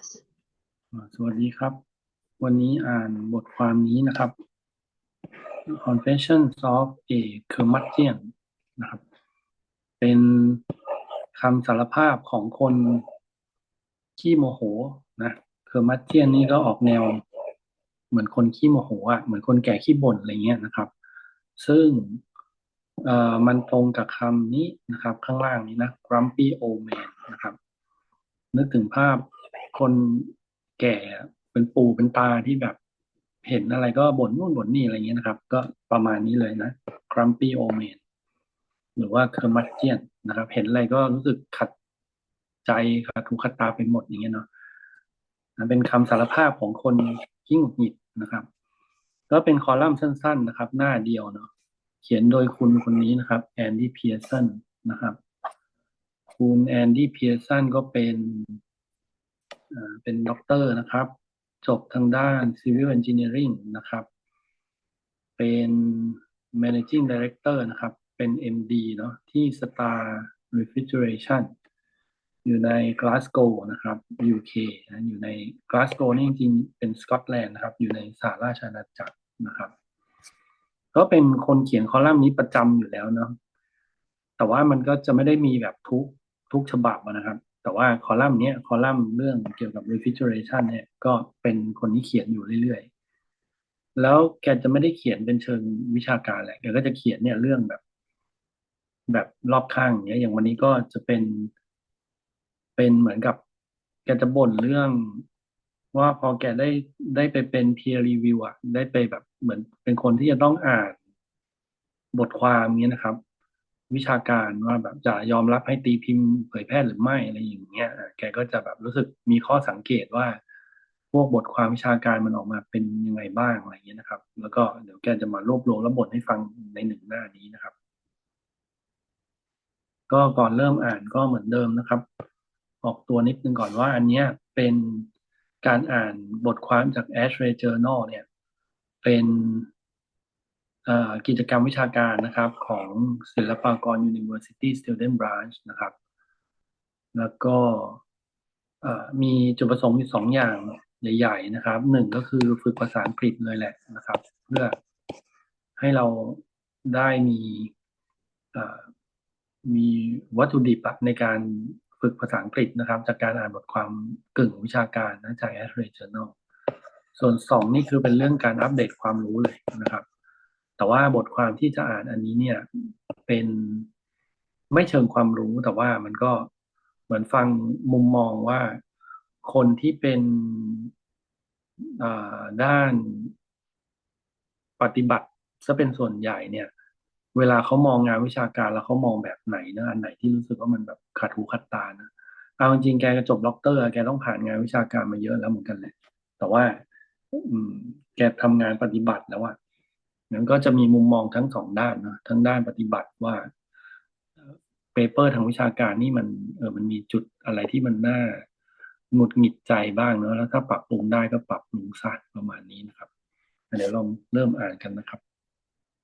สวัสดีครับ วันนี้อ่านบทความนี้นะครับ Confessions of a Curmudgeon นะครับ เป็นคำสารภาพของคนขี้โมโหนะเคอร์มัดเจียนนี่ก็ออกแนว เหมือนคนขี้โมโหอะเหมือนคนแก่ขี้บ่นอะไรเงี้ยนะครับ ซึ่งเอ่อมันตรงกับคำนี้นะครับ ข้างล่างนี้นะ grumpy old man นะครับ นึกถึงภาพ คนแก่เป็นปู่เป็นตาที่แบบ เห็นอะไรก็บ่นนู่นบ่นนี่อะไรเงี้ยนะครับ ก็ประมาณนี้เลยนะ grumpy old man หรือว่า curmudgeon นนะครับ เห็นอะไรก็รู้สึกขัดใจขัดหูขัดตาไปหมดอย่างเงี้ยเนาะนะเป็นคำสารภาพของคนที่งุดหงิดนะครับ ก็เป็นคอลัมน์สั้น ๆ นะครับ หน้าเดียวเนาะเขียนโดยคุณคนนี้นะครับแอนดี้เพียร์สันนะครับ คุณแอนดี้เพียร์สันก็เป็น เป็นด็อกเตอร์นะครับ จบทางด้าน Civil Engineering นะครับ เป็น Managing Director นะครับ เป็น MD เนาะที่ Star Refrigeration อยู่ใน Glasgow นะครับ UK นะอยู่ใน Glasgow นี่จริงๆเป็นสกอตแลนด์นะครับ อยู่ในสหราชอาณาจักรนะครับ ก็เป็นคนเขียนคอลัมน์นี้ประจำอยู่แล้วเนาะแต่ว่ามันก็จะไม่ได้มีแบบทุกทุกฉบับนะครับ แต่ว่าคอลัมน์นี้คอลัมน์เรื่องเกี่ยวกับ refrigeration เนี่ยก็เป็นคนที่เขียนอยู่เรื่อยๆ แล้วแกจะไม่ได้เขียนเป็นเชิงวิชาการแหละแกก็จะเขียนเนี่ยเรื่องแบบ แบบรอบข้างอย่างเงี้ยอย่างวันนี้ก็จะเป็น เป็นเหมือนกับ แกจะบ่นเรื่องว่าพอแกได้ได้ไปเป็น peer review อะได้ไปแบบเหมือนเป็นคนที่จะต้องอ่านบทความเนี้ยนะครับ วิชาการว่าแบบจะยอมรับให้ตีพิมพ์เผยแพร่หรือไม่อะไรอย่างเงี้ยแกก็จะแบบรู้สึกมีข้อสังเกตว่า พวกบทความวิชาการมันออกมาเป็นยังไงบ้างอะไรอย่างเงี้ยนะครับ แล้วก็เดี๋ยวแกจะมารวบรวมแล้วบ่นให้ฟังในหนึ่งหน้านี้นะครับ ก็ก่อนเริ่มอ่านก็เหมือนเดิมนะครับ ออกตัวนิดนึงก่อนว่าอันเนี้ยเป็นการอ่านบทความจาก ASHRAE Journal เนี่ย เป็น กิจกรรมวิชาการนะครับของศิลปากร University Student Branch นะครับ แล้วก็มีจุดประสงค์อยู่สองอย่างใหญ่ ๆ นะครับหนึ่งก็คือฝึกภาษาอังกฤษเลยแหละนะครับ เพื่อให้เราได้มีมีวัตถุดิบในการฝึกภาษาอังกฤษนะครับ จากการอ่านบทความกึ่งวิชาการนะจาก ASHRAE Journal ส่วนสองนี่คือเป็นเรื่องการอัปเดตความรู้เลยนะครับ แต่ว่าบทความที่จะอ่านอันนี้เนี่ยเป็นไม่เชิงความรู้แต่ว่ามันก็เหมือนฟังมุมมองว่าคนที่เป็นด้านปฏิบัติซะเป็นส่วนใหญ่เนี่ย เวลาเขามองงานวิชาการแล้วเขามองแบบไหนนะอันไหนที่รู้สึกว่ามันแบบขัดหูขัดตานะเอาจริงแกก็จบด็อกเตอร์แกต้องผ่านงานวิชาการมาเยอะแล้วเหมือนกันแหละแต่ว่า อืม แกทำงานปฏิบัติแล้วอะ งั้นก็จะมีมุมมองทั้งสองด้านนะทั้งด้านปฏิบัติว่าเปเปอร์ทางวิชาการนี่มันเออมันมีจุดอะไรที่มันน่าหงุดหงิดใจบ้างเนอะแล้วถ้าปรับปรุงได้ก็ปรับปรุงซะประมาณนี้นะครับเดี๋ยวลองเริ่มอ่านกันนะครับ